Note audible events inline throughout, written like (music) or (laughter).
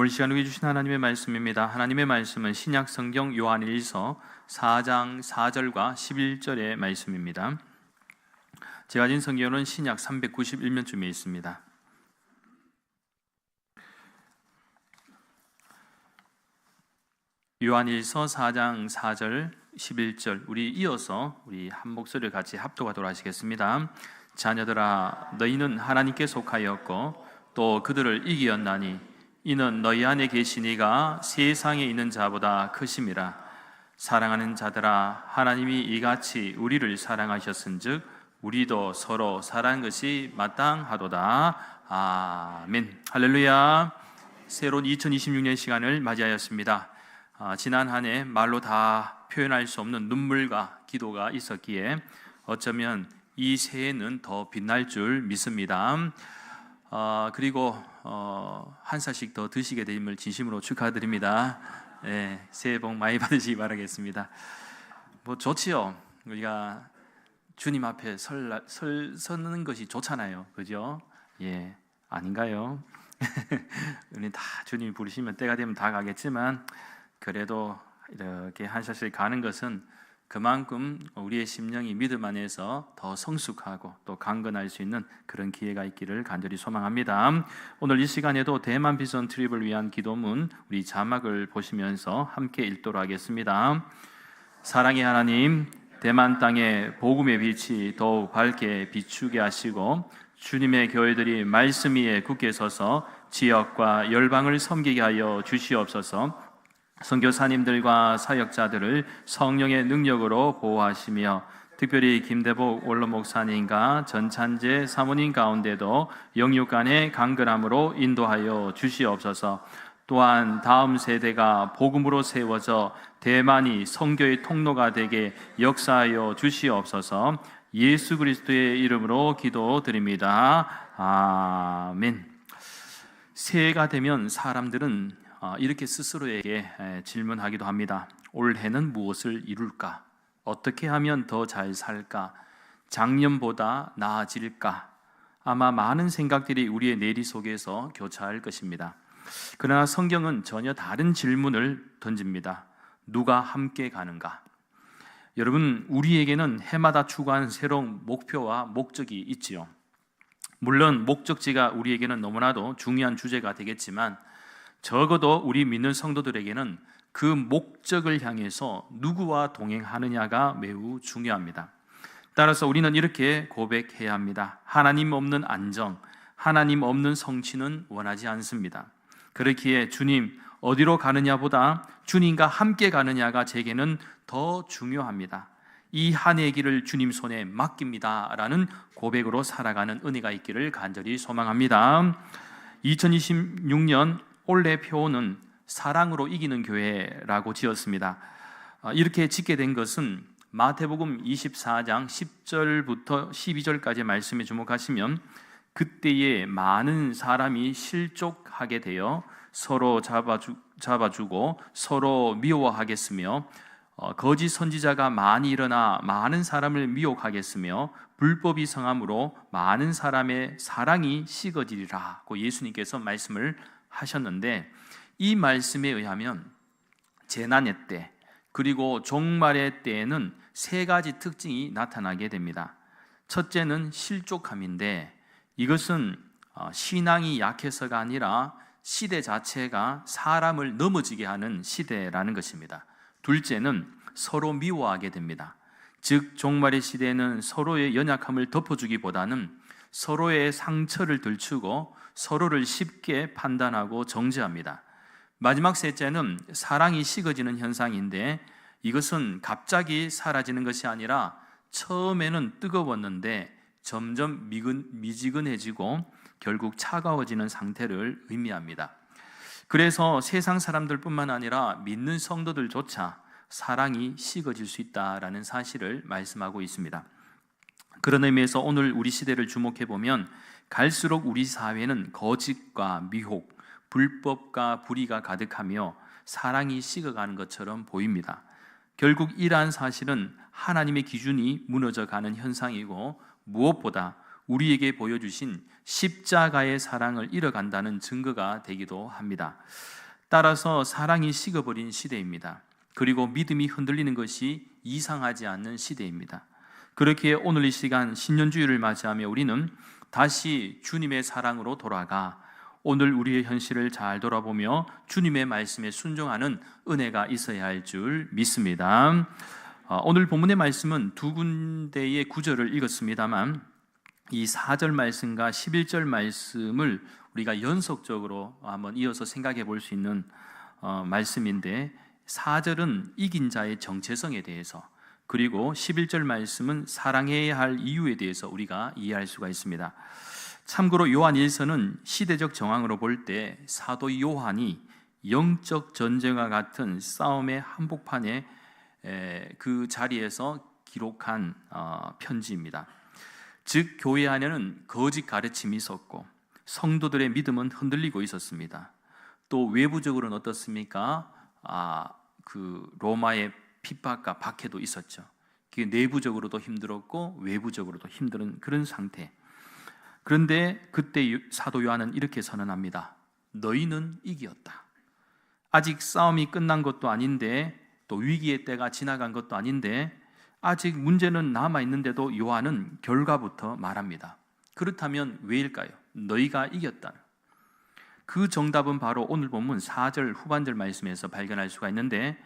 오늘 시간 우리 주신 하나님의 말씀입니다. 하나님의 말씀은 신약 성경 요한일서 4장 4절과 11절의 말씀입니다. 제가 가진 성경은 신약 391면쯤에 있습니다. 요한일서 4장 4절 11절 우리 이어서 우리 한 목소리를 같이 합독하도록 하시겠습니다. 자녀들아 너희는 하나님께 속하였고 또 그들을 이기었나니 이는 너희 안에 계시니가 세상에 있는 자보다 크심이라. 사랑하는 자들아 하나님이 이같이 우리를 사랑하셨은즉 우리도 서로 사랑한 것이 마땅하도다. 아멘. 할렐루야. 새로운 2026년 시간을 맞이하였습니다. 아, 지난 한 해 말로 다 표현할 수 없는 눈물과 기도가 있었기에 어쩌면 이 새해는 더 빛날 줄 믿습니다. 어, 그리고 어, 한 살씩 더 드시게 됨을 진심으로 축하드립니다. 네, 새해 복 많이 (laughs) 받으시기 바라겠습니다. 뭐 좋지요. 우리가 주님 앞에 설, 설 서는 것이 좋잖아요. 그죠? 예, 아닌가요? (laughs) 우리 다 주님 부르시면 때가 되면 다 가겠지만 그래도 이렇게 한 살씩 가는 것은 그만큼 우리의 심령이 믿음 안에서 더 성숙하고 또 강건할 수 있는 그런 기회가 있기를 간절히 소망합니다. 오늘 이 시간에도 대만 비전 트립을 위한 기도문 우리 자막을 보시면서 함께 읽도록 하겠습니다. 사랑의 하나님, 대만 땅에 복음의 빛이 더욱 밝게 비추게 하시고 주님의 교회들이 말씀 위에 굳게 서서 지역과 열방을 섬기게 하여 주시옵소서. 선교사님들과 사역자들을 성령의 능력으로 보호하시며 특별히 김대복 원로 목사님과 전찬재 사모님 가운데도 영육간의 강건함으로 인도하여 주시옵소서. 또한 다음 세대가 복음으로 세워져 대만이 성교의 통로가 되게 역사하여 주시옵소서. 예수 그리스도의 이름으로 기도드립니다. 아멘. 새해가 되면 사람들은 어, 이렇게 스스로에게 질문하기도 합니다. 올해는 무엇을 이룰까? 어떻게 하면 더 잘 살까? 작년보다 나아질까? 아마 많은 생각들이 우리의 내리 속에서 교차할 것입니다. 그러나 성경은 전혀 다른 질문을 던집니다. 누가 함께 가는가? 여러분, 우리에게는 해마다 추구하는 새로운 목표와 목적이 있지요. 물론 목적지가 우리에게는 너무나도 중요한 주제가 되겠지만 적어도 우리 믿는 성도들에게는 그 목적을 향해서 누구와 동행하느냐가 매우 중요합니다. 따라서 우리는 이렇게 고백해야 합니다. 하나님 없는 안정, 하나님 없는 성취는 원하지 않습니다. 그렇기에 주님 어디로 가느냐보다 주님과 함께 가느냐가 제게는 더 중요합니다. 이한해 길을 주님 손에 맡깁니다라는 고백으로 살아가는 은혜가 있기를 간절히 소망합니다. 2026년 올해 표어는 사랑으로 이기는 교회라고 지었습니다. 아, 이렇게 짓게 된 것은 마태복음 24장 10절부터 12절까지 말씀에 주목하시면 그때에 많은 사람이 실족하게 되어 서로 잡아주, 잡아주고 서로 미워하겠으며 어, 거짓 선지자가 많이 일어나 많은 사람을 미혹하겠으며 불법이 성함으로 많은 사람의 사랑이 식어지리라고 예수님께서 말씀을 하셨는데 이 말씀에 의하면 재난의 때 그리고 종말의 때에는 세 가지 특징이 나타나게 됩니다. 첫째는 실족함인데 이것은 어, 신앙이 약해서가 아니라 시대 자체가 사람을 넘어지게 하는 시대라는 것입니다. 둘째는 서로 미워하게 됩니다. 즉 종말의 시대에는 서로의 연약함을 덮어주기보다는 서로의 상처를 들추고 서로를 쉽게 판단하고 정죄합니다. 마지막 셋째는 사랑이 식어지는 현상인데 이것은 갑자기 사라지는 것이 아니라 처음에는 뜨거웠는데 점점 미지근해지고 결국 차가워지는 상태를 의미합니다. 그래서 세상 사람들뿐만 아니라 믿는 성도들조차 사랑이 식어질 수 있다라는 사실을 말씀하고 있습니다. 그런 의미에서 오늘 우리 시대를 주목해 보면 갈수록 우리 사회는 거짓과 미혹, 불법과 불의가 가득하며 사랑이 식어가는 것처럼 보입니다. 결국 이러한 사실은 하나님의 기준이 무너져 가는 현상이고 무엇보다 우리에게 보여주신 십자가의 사랑을 잃어간다는 증거가 되기도 합니다. 따라서 사랑이 식어버린 시대입니다. 그리고 믿음이 흔들리는 것이 이상하지 않는 시대입니다. 그렇게 오늘 이 시간 신년주일을 맞이하며 우리는 다시 주님의 사랑으로 돌아가 오늘 우리의 현실을 잘 돌아보며 주님의 말씀에 순종하는 은혜가 있어야 할 줄 믿습니다. 어, 오늘 본문의 말씀은 두 군데의 구절을 읽었습니다만 이 4절 말씀과 11절 말씀을 우리가 연속적으로 한번 이어서 생각해 볼 수 있는 어, 말씀인데 4절은 이긴 자의 정체성에 대해서 그리고 11절 말씀은 사랑해야 할 이유에 대해서 우리가 이해할 수가 있습니다. 참고로 요한 1서는 시대적 정황으로 볼 때 사도 요한이 영적 전쟁과 같은 싸움의 한복판에 그 자리에서 기록한 어, 편지입니다. 즉 교회 안에는 거짓 가르침이 있었고 성도들의 믿음은 흔들리고 있었습니다. 또 외부적으로는 어떻습니까? 아, 그 로마의 핍박과 박해도 있었죠. 그 내부적으로도 힘들었고 외부적으로도 힘든 그런 상태. 그런데 그때 사도 요한은 이렇게 선언합니다. 너희는 이기었다. 아직 싸움이 끝난 것도 아닌데 또 위기의 때가 지나간 것도 아닌데 아직 문제는 남아 있는데도 요한은 결과부터 말합니다. 그렇다면 왜일까요? 너희가 이겼다. 그 정답은 바로 오늘 본문 4절 후반절 말씀에서 발견할 수가 있는데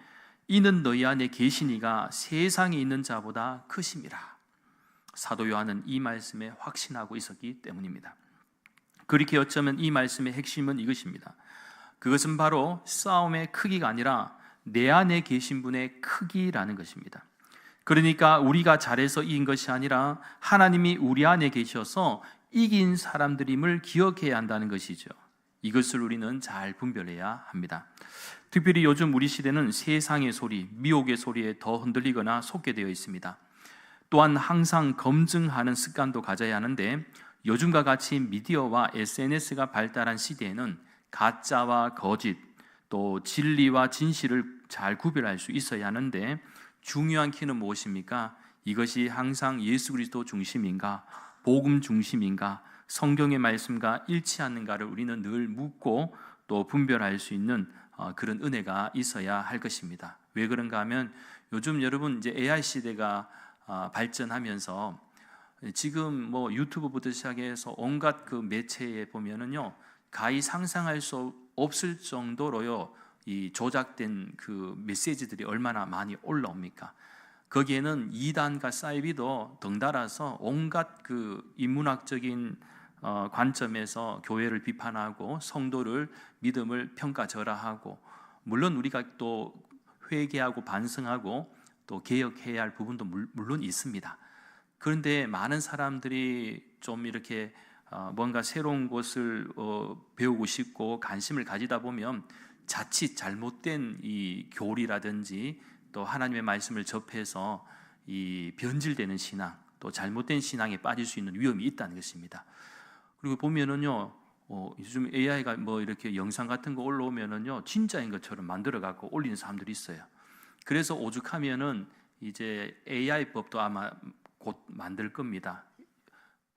이는 너희 안에 계시니가 세상에 있는 자보다 크심이라. 사도 요한은 이 말씀에 확신하고 있었기 때문입니다. 그렇게 어쩌면 이 말씀의 핵심은 이것입니다. 그것은 바로 싸움의 크기가 아니라 내 안에 계신 분의 크기라는 것입니다. 그러니까 우리가 잘해서 이긴 것이 아니라 하나님이 우리 안에 계셔서 이긴 사람들임을 기억해야 한다는 것이죠. 이것을 우리는 잘 분별해야 합니다. 특별히 요즘 우리 시대는 세상의 소리, 미혹의 소리에 더 흔들리거나 속게 되어 있습니다. 또한 항상 검증하는 습관도 가져야 하는데 요즘과 같이 미디어와 SNS가 발달한 시대에는 가짜와 거짓, 또 진리와 진실을 잘 구별할 수 있어야 하는데 중요한 키는 무엇입니까? 이것이 항상 예수 그리스도 중심인가, 복음 중심인가, 성경의 말씀과 일치하는가를 우리는 늘 묻고 또 분별할 수 있는 어, 그런 은혜가 있어야 할 것입니다. 왜 그런가 하면 요즘 여러분 이제 AI 시대가 어, 발전하면서 지금 뭐 유튜브부터 시작해서 온갖 그 매체에 보면은요 가히 상상할 수 없을 정도로요 이 조작된 그 메시지들이 얼마나 많이 올라옵니까? 거기에는 이단과 사이비도 덩달아서 온갖 그 인문학적인 어, 관점에서 교회를 비판하고 성도를 믿음을 평가절하하고 물론 우리가 또 회개하고 반성하고 또 개혁해야 할 부분도 물론 있습니다. 그런데 많은 사람들이 좀 이렇게 어, 뭔가 새로운 것을 어, 배우고 싶고 관심을 가지다 보면 자칫 잘못된 이 교리라든지 또 하나님의 말씀을 접해서 이 변질되는 신앙 또 잘못된 신앙에 빠질 수 있는 위험이 있다는 것입니다. 그리고 보면은요, 어, 요즘 AI가 뭐 이렇게 영상 같은 거 올라오면은요, 진짜인 것처럼 만들어 갖고 올리는 사람들이 있어요. 그래서 오죽하면은 이제 AI 법도 아마 곧 만들 겁니다.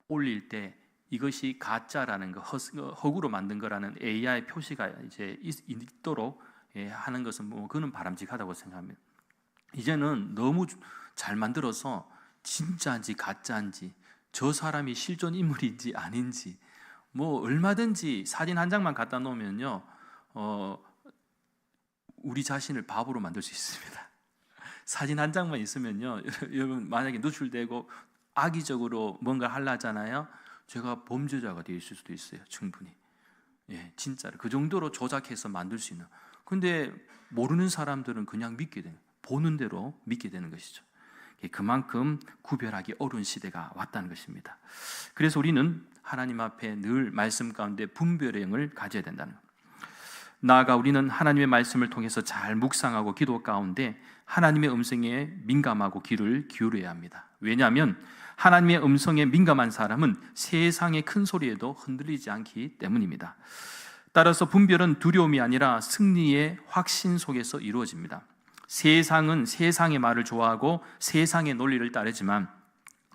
올릴 때 이것이 가짜라는 거, 허, 구로 만든 거라는 AI 표시가 이제 있도록 예, 하는 것은 뭐 그는 바람직하다고 생각합니다. 이제는 너무 잘 만들어서 진짜인지 가짜인지 저 사람이 실존 인물인지 아닌지 뭐 얼마든지 사진 한 장만 갖다 놓으면요, 어, 우리 자신을 바보로 만들 수 있습니다. (laughs) 사진 한 장만 있으면요, (laughs) 여러분 만약에 노출되고 악의적으로 뭔가 하려잖아요. 제가 범죄자가 되어 있을 수도 있어요. 충분히. 예, 진짜로 그 정도로 조작해서 만들 수 있는. 근데 모르는 사람들은 그냥 믿게 되는, 보는 대로 믿게 되는 것이죠. 그만큼 구별하기 어려운 시대가 왔다는 것입니다. 그래서 우리는 하나님 앞에 늘 말씀 가운데 분별의 영을 가져야 된다는 것. 나아가 우리는 하나님의 말씀을 통해서 잘 묵상하고 기도 가운데 하나님의 음성에 민감하고 귀를 기울여야 합니다. 왜냐하면 하나님의 음성에 민감한 사람은 세상의 큰 소리에도 흔들리지 않기 때문입니다. 따라서 분별은 두려움이 아니라 승리의 확신 속에서 이루어집니다. 세상은 세상의 말을 좋아하고 세상의 논리를 따르지만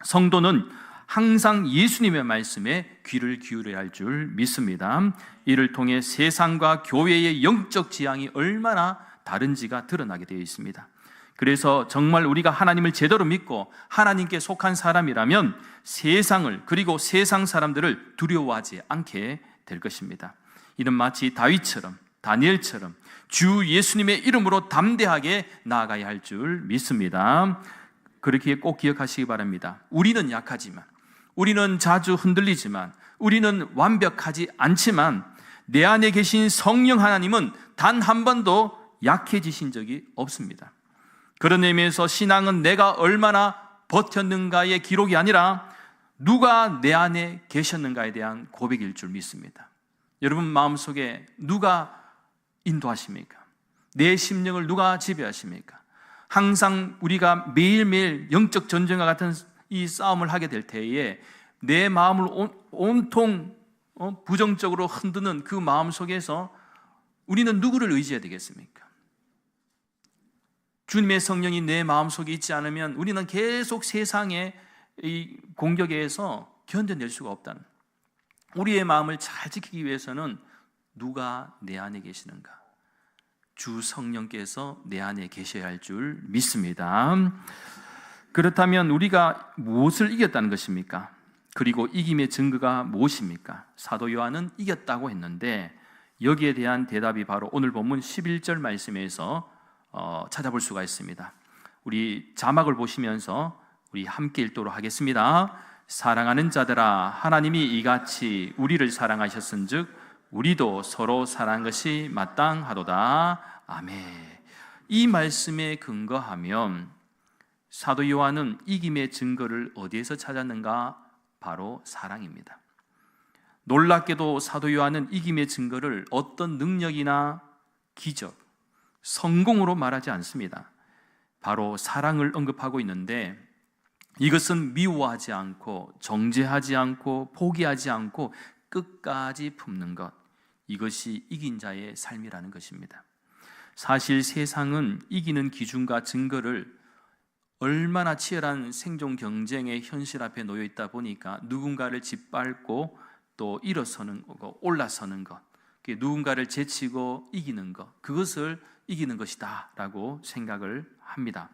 성도는 항상 예수님의 말씀에 귀를 기울여야 할 줄 믿습니다. 이를 통해 세상과 교회의 영적 지향이 얼마나 다른지가 드러나게 되어 있습니다. 그래서 정말 우리가 하나님을 제대로 믿고 하나님께 속한 사람이라면 세상을 그리고 세상 사람들을 두려워하지 않게 될 것입니다. 이는 마치 다윗처럼 다니엘처럼 주 예수님의 이름으로 담대하게 나아가야 할 줄 믿습니다. 그렇게 꼭 기억하시기 바랍니다. 우리는 약하지만 우리는 자주 흔들리지만 우리는 완벽하지 않지만 내 안에 계신 성령 하나님은 단 한 번도 약해지신 적이 없습니다. 그런 의미에서 신앙은 내가 얼마나 버텼는가의 기록이 아니라 누가 내 안에 계셨는가에 대한 고백일 줄 믿습니다. 여러분 마음속에 누가 인도하십니까? 내 심령을 누가 지배하십니까? 항상 우리가 매일매일 영적 전쟁과 같은 이 싸움을 하게 될 때에 내 마음을 온, 온통 어, 부정적으로 흔드는 그 마음 속에서 우리는 누구를 의지해야 되겠습니까? 주님의 성령이 내 마음 속에 있지 않으면 우리는 계속 세상의 이 공격에 의해서 견뎌낼 수가 없다는 우리의 마음을 잘 지키기 위해서는 누가 내 안에 계시는가? 주 성령께서 내 안에 계셔야 할 줄 믿습니다. 그렇다면 우리가 무엇을 이겼다는 것입니까? 그리고 이김의 증거가 무엇입니까? 사도 요한은 이겼다고 했는데 여기에 대한 대답이 바로 오늘 본문 11절 말씀에서 어, 찾아볼 수가 있습니다. 우리 자막을 보시면서 우리 함께 읽도록 하겠습니다. 사랑하는 자들아 하나님이 이같이 우리를 사랑하셨은즉 우리도 서로 사랑한 것이 마땅하도다. 아멘. 이 말씀에 근거하면 사도 요한은 이김의 증거를 어디에서 찾았는가? 바로 사랑입니다. 놀랍게도 사도 요한은 이김의 증거를 어떤 능력이나 기적, 성공으로 말하지 않습니다. 바로 사랑을 언급하고 있는데 이것은 미워하지 않고 정죄하지 않고 포기하지 않고 끝까지 품는 것. 이것이 이긴 자의 삶이라는 것입니다. 사실 세상은 이기는 기준과 증거를 얼마나 치열한 생존 경쟁의 현실 앞에 놓여 있다 보니까 누군가를 짓밟고 또 일어서는 거, 올라서는 것, 누군가를 제치고 이기는 것, 그것을 이기는 것이다 라고 생각을 합니다.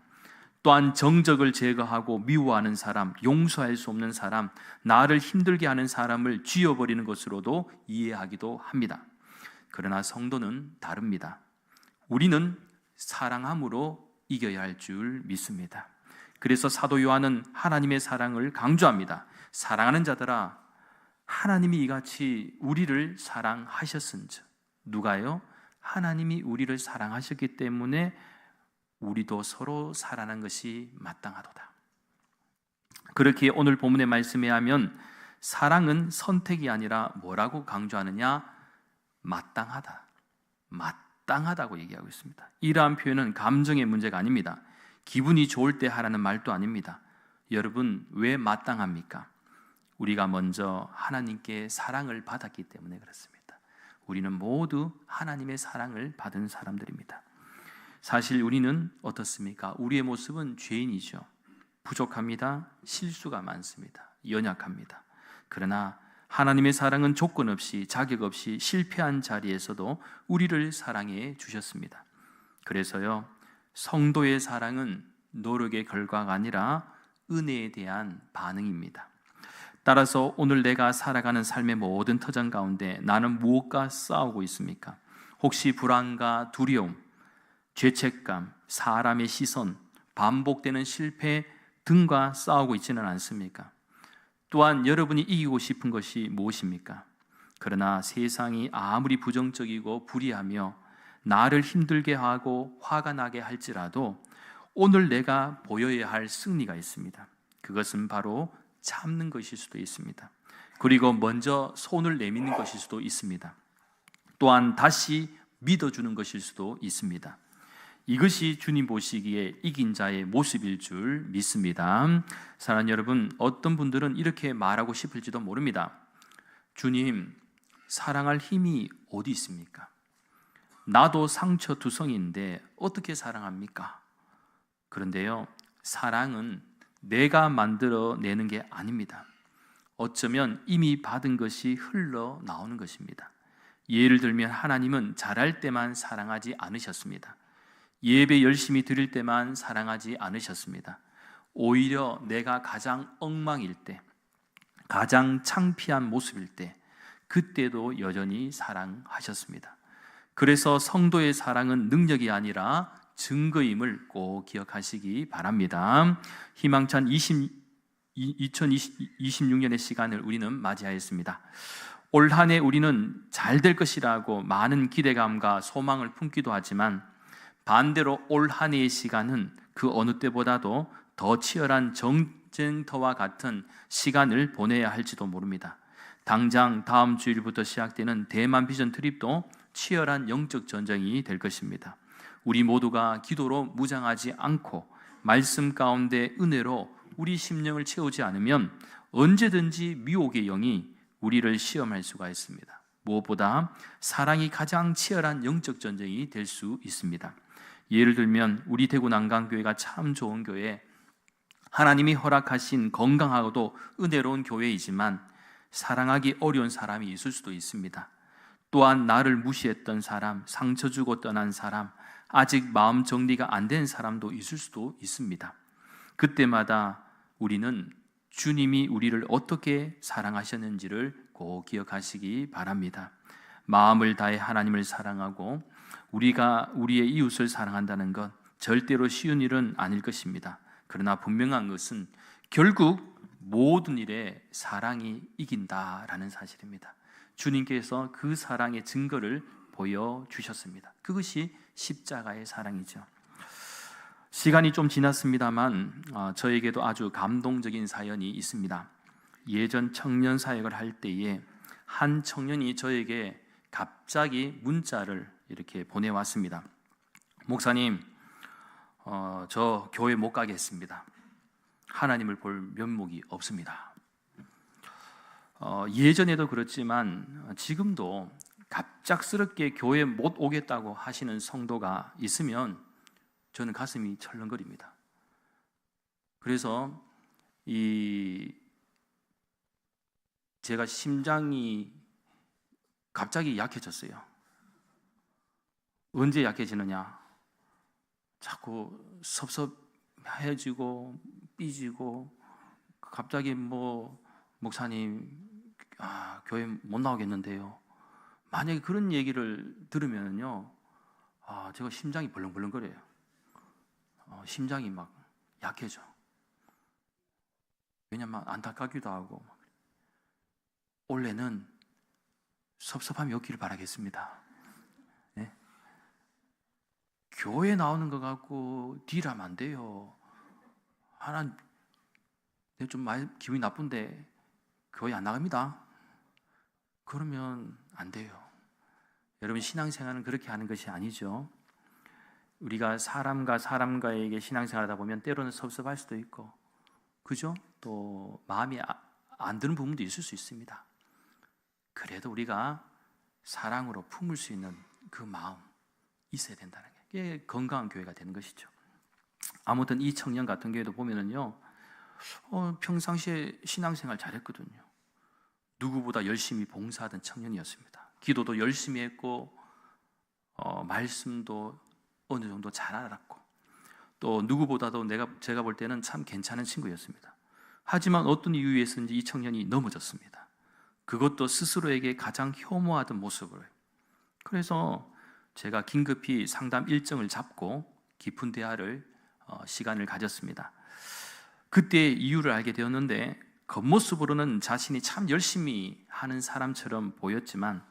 또한 정적을 제거하고 미워하는 사람, 용서할 수 없는 사람, 나를 힘들게 하는 사람을 쥐어버리는 것으로도 이해하기도 합니다. 그러나 성도는 다릅니다. 우리는 사랑함으로 이겨야 할 줄 믿습니다. 그래서 사도 요한은 하나님의 사랑을 강조합니다. 사랑하는 자들아, 하나님이 이같이 우리를 사랑하셨은즉 누가요? 하나님이 우리를 사랑하셨기 때문에 우리도 서로 사랑하는 것이 마땅하도다. 그렇게 오늘 본문의 말씀에 하면 사랑은 선택이 아니라 뭐라고 강조하느냐? 마땅하다. 마땅하다고 얘기하고 있습니다. 이러한 표현은 감정의 문제가 아닙니다. 기분이 좋을 때 하라는 말도 아닙니다. 여러분, 왜 마땅합니까? 우리가 먼저 하나님께 사랑을 받았기 때문에 그렇습니다. 우리는 모두 하나님의 사랑을 받은 사람들입니다. 사실 우리는 어떻습니까? 우리의 모습은 죄인이죠. 부족합니다. 실수가 많습니다. 연약합니다. 그러나 하나님의 사랑은 조건 없이 자격 없이 실패한 자리에서도 우리를 사랑해 주셨습니다. 그래서요, 성도의 사랑은 노력의 결과가 아니라 은혜에 대한 반응입니다. 따라서 오늘 내가 살아가는 삶의 모든 터전 가운데 나는 무엇과 싸우고 있습니까? 혹시 불안과 두려움, 죄책감, 사람의 시선, 반복되는 실패 등과 싸우고 있지는 않습니까? 또한 여러분이 이기고 싶은 것이 무엇입니까? 그러나 세상이 아무리 부정적이고 불의하며 나를 힘들게 하고 화가 나게 할지라도 오늘 내가 보여야 할 승리가 있습니다. 그것은 바로 참는 것일 수도 있습니다. 그리고 먼저 손을 내미는 것일 수도 있습니다. 또한 다시 믿어주는 것일 수도 있습니다. 이것이 주님 보시기에 이긴 자의 모습일 줄 믿습니다. 사랑하는 여러분, 어떤 분들은 이렇게 말하고 싶을지도 모릅니다. 주님, 사랑할 힘이 어디 있습니까? 나도 상처 두성인데 어떻게 사랑합니까? 그런데요, 사랑은 내가 만들어 내는 게 아닙니다. 어쩌면 이미 받은 것이 흘러 나오는 것입니다. 예를 들면 하나님은 잘할 때만 사랑하지 않으셨습니다. 예배 열심히 드릴 때만 사랑하지 않으셨습니다. 오히려 내가 가장 엉망일 때, 가장 창피한 모습일 때, 그때도 여전히 사랑하셨습니다. 그래서 성도의 사랑은 능력이 아니라 증거임을 꼭 기억하시기 바랍니다. 희망찬 20, 2026년의 시간을 우리는 맞이하였습니다. 올 한 해 우리는 잘 될 것이라고 많은 기대감과 소망을 품기도 하지만 반대로 올 한 해의 시간은 그 어느 때보다도 더 치열한 정쟁터와 같은 시간을 보내야 할지도 모릅니다. 당장 다음 주일부터 시작되는 대만 비전 트립도 치열한 영적 전쟁이 될 것입니다. 우리 모두가 기도로 무장하지 않고 말씀 가운데 은혜로 우리 심령을 채우지 않으면 언제든지 미혹의 영이 우리를 시험할 수가 있습니다. 무엇보다 사랑이 가장 치열한 영적 전쟁이 될 수 있습니다. 예를 들면 우리 대구 난강교회가 참 좋은 교회, 하나님이 허락하신 건강하고도 은혜로운 교회이지만 사랑하기 어려운 사람이 있을 수도 있습니다. 또한 나를 무시했던 사람, 상처 주고 떠난 사람, 아직 마음 정리가 안 된 사람도 있을 수도 있습니다. 그때마다 우리는 주님이 우리를 어떻게 사랑하셨는지를 꼭 기억하시기 바랍니다. 마음을 다해 하나님을 사랑하고 우리가 우리의 이웃을 사랑한다는 것 절대로 쉬운 일은 아닐 것입니다. 그러나 분명한 것은 결국 모든 일에 사랑이 이긴다라는 사실입니다. 주님께서 그 사랑의 증거를 보여주셨습니다. 그것이 십자가의 사랑이죠. 시간이 좀 지났습니다만 어, 저에게도 아주 감동적인 사연이 있습니다. 예전 청년 사역을 할 때에 한 청년이 저에게 갑자기 문자를 이렇게 보내왔습니다. 목사님, 어, 저 교회 못 가겠습니다. 하나님을 볼 면목이 없습니다. 어, 예전에도 그렇지만 지금도 갑작스럽게 교회 못 오겠다고 하시는 성도가 있으면 저는 가슴이 철렁거립니다. 그래서 이 제가 심장이 갑자기 약해졌어요. 언제 약해지느냐? 자꾸 섭섭해지고 삐지고 갑자기 뭐 목사님 아, 교회 못 나오겠는데요. 만약에 그런 얘기를 들으면요, 아, 제가 심장이 벌렁벌렁거려요. 어, 심장이 막 약해져. 왜냐면 안타깝기도 하고. 원래는 섭섭함이 없기를 바라겠습니다. 네? 교회 나오는 것 갖고 딜하면 안 돼요. 하나, 좀 많이 기분이 나쁜데 교회 안 나갑니다. 그러면 안 돼요. 여러분 신앙생활은 그렇게 하는 것이 아니죠. 우리가 사람과 사람과에게 신앙생활하다 보면 때로는 섭섭할 수도 있고, 그죠? 또 마음이 아, 안 드는 부분도 있을 수 있습니다. 그래도 우리가 사랑으로 품을 수 있는 그 마음 있어야 된다는 게 건강한 교회가 되는 것이죠. 아무튼 이 청년 같은 경우에도 보면은요, 어, 평상시에 신앙생활 잘했거든요. 누구보다 열심히 봉사하던 청년이었습니다. 기도도 열심히 했고, 어, 말씀도 어느 정도 잘 알았고, 또 누구보다도 내가 제가 볼 때는 참 괜찮은 친구였습니다. 하지만 어떤 이유에서인지 이 청년이 넘어졌습니다. 그것도 스스로에게 가장 혐오하던 모습을. 그래서 제가 긴급히 상담 일정을 잡고 깊은 대화를 어, 시간을 가졌습니다. 그때 이유를 알게 되었는데 겉모습으로는 자신이 참 열심히 하는 사람처럼 보였지만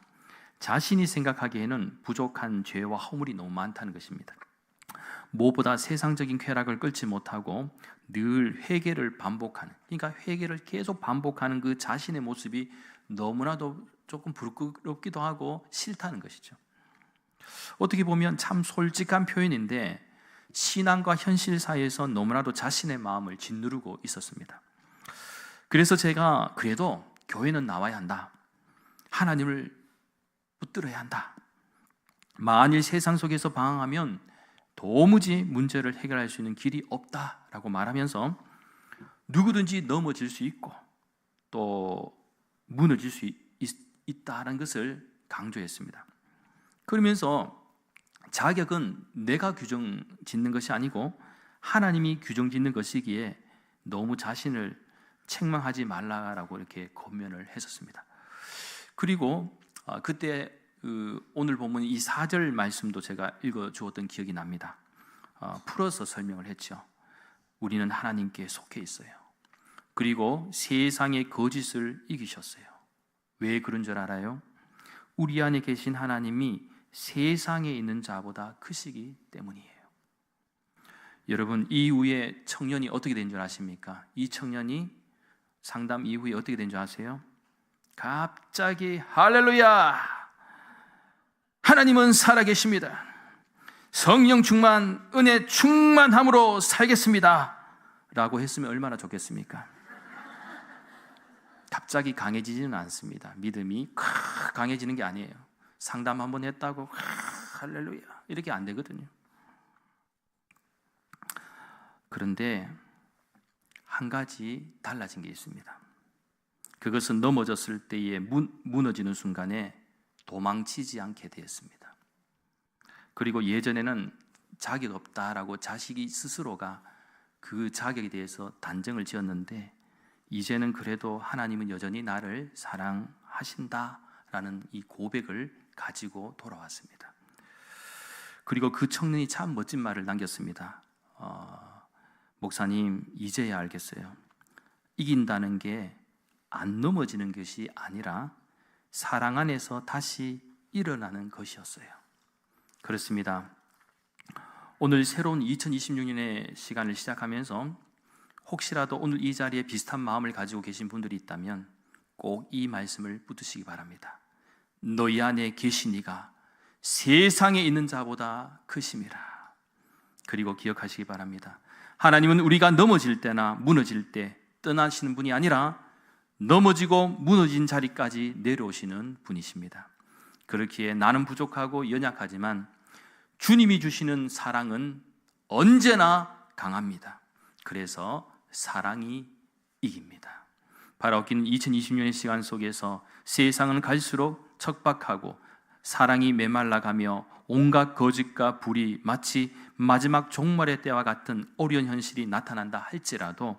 자신이 생각하기에는 부족한 죄와 허물이 너무 많다는 것입니다. 무엇보다 세상적인 쾌락을 끌지 못하고 늘 회개를 반복하는 그러니까 회개를 계속 반복하는 그 자신의 모습이 너무나도 조금 부끄럽기도 하고 싫다는 것이죠. 어떻게 보면 참 솔직한 표현인데 신앙과 현실 사이에서 너무나도 자신의 마음을 짓누르고 있었습니다. 그래서 제가 그래도 교회는 나와야 한다. 하나님을 붙들어야 한다. 만일 세상 속에서 방황하면 도무지 문제를 해결할 수 있는 길이 없다라고 말하면서 누구든지 넘어질 수 있고 또또 무너질 수 있, 있다는 것을 강조했습니다. 그러면서 자격은 내가 규정 짓는 것이 아니고 하나님이 규정 짓는 것이기에 너무 자신을 책망하지 말라라고 이렇게 권면을 했었습니다. 그리고 아, 그때 그 오늘 보면 이 4절 말씀도 제가 읽어 주었던 기억이 납니다. 어, 풀어서 설명을 했죠. 우리는 하나님께 속해 있어요. 그리고 세상의 거짓을 이기셨어요. 왜 그런 줄 알아요? 우리 안에 계신 하나님이 세상에 있는 자보다 크시기 때문이에요. 여러분, 이후에 청년이 어떻게 된 줄 아십니까? 이 청년이 상담 이후에 어떻게 된 줄 아세요? 갑자기 할렐루야! 하나님은 살아계십니다. 성령 충만, 은혜 충만함으로 살겠습니다. 라고 했으면 얼마나 좋겠습니까? 갑자기 강해지지는 않습니다. 믿음이 콱 강해지는 게 아니에요. 상담 한번 했다고 콱 할렐루야 이렇게 안 되거든요. 그런데 한 가지 달라진 게 있습니다. 그것은 넘어졌을 때에 무, 무너지는 순간에 도망치지 않게 되었습니다. 그리고 예전에는 자격 없다라고 자식이 스스로가 그 자격에 대해서 단정을 지었는데 이제는 그래도 하나님은 여전히 나를 사랑하신다라는 이 고백을 가지고 돌아왔습니다. 그리고 그 청년이 참 멋진 말을 남겼습니다. 어, 목사님 이제야 알겠어요. 이긴다는 게 안 넘어지는 것이 아니라 사랑 안에서 다시 일어나는 것이었어요. 그렇습니다. 오늘 새로운 2026년의 시간을 시작하면서 혹시라도 오늘 이 자리에 비슷한 마음을 가지고 계신 분들이 있다면 꼭 이 말씀을 붙드시기 바랍니다. 너희 안에 계신 이가 세상에 있는 자보다 크심이라. 그리고 기억하시기 바랍니다. 하나님은 우리가 넘어질 때나 무너질 때 떠나시는 분이 아니라 넘어지고 무너진 자리까지 내려오시는 분이십니다. 그렇기에 나는 부족하고 연약하지만 주님이 주시는 사랑은 언제나 강합니다. 그래서 사랑이 이깁니다. 바라옵기는 2020년의 시간 속에서 세상은 갈수록 척박하고 사랑이 메말라가며 온갖 거짓과 불이 마치 마지막 종말의 때와 같은 어려운 현실이 나타난다 할지라도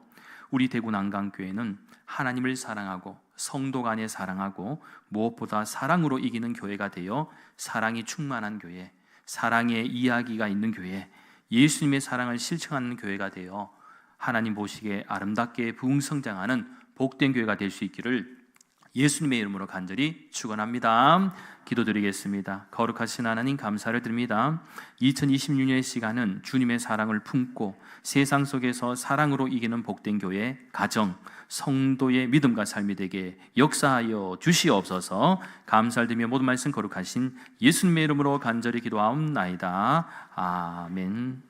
우리 대구 난강교회는 하나님을 사랑하고 성도 간에 사랑하고 무엇보다 사랑으로 이기는 교회가 되어 사랑이 충만한 교회, 사랑의 이야기가 있는 교회, 예수님의 사랑을 실천하는 교회가 되어 하나님 보시기에 아름답게 부흥성장하는 복된 교회가 될 수 있기를 예수님의 이름으로 간절히 축원합니다. 기도드리겠습니다. 거룩하신 하나님 감사를 드립니다. 2026년의 시간은 주님의 사랑을 품고 세상 속에서 사랑으로 이기는 복된 교회, 가정, 성도의 믿음과 삶이 되게 역사하여 주시옵소서. 감사를 드리며 모든 말씀 거룩하신 예수님의 이름으로 간절히 기도하옵나이다. 아멘.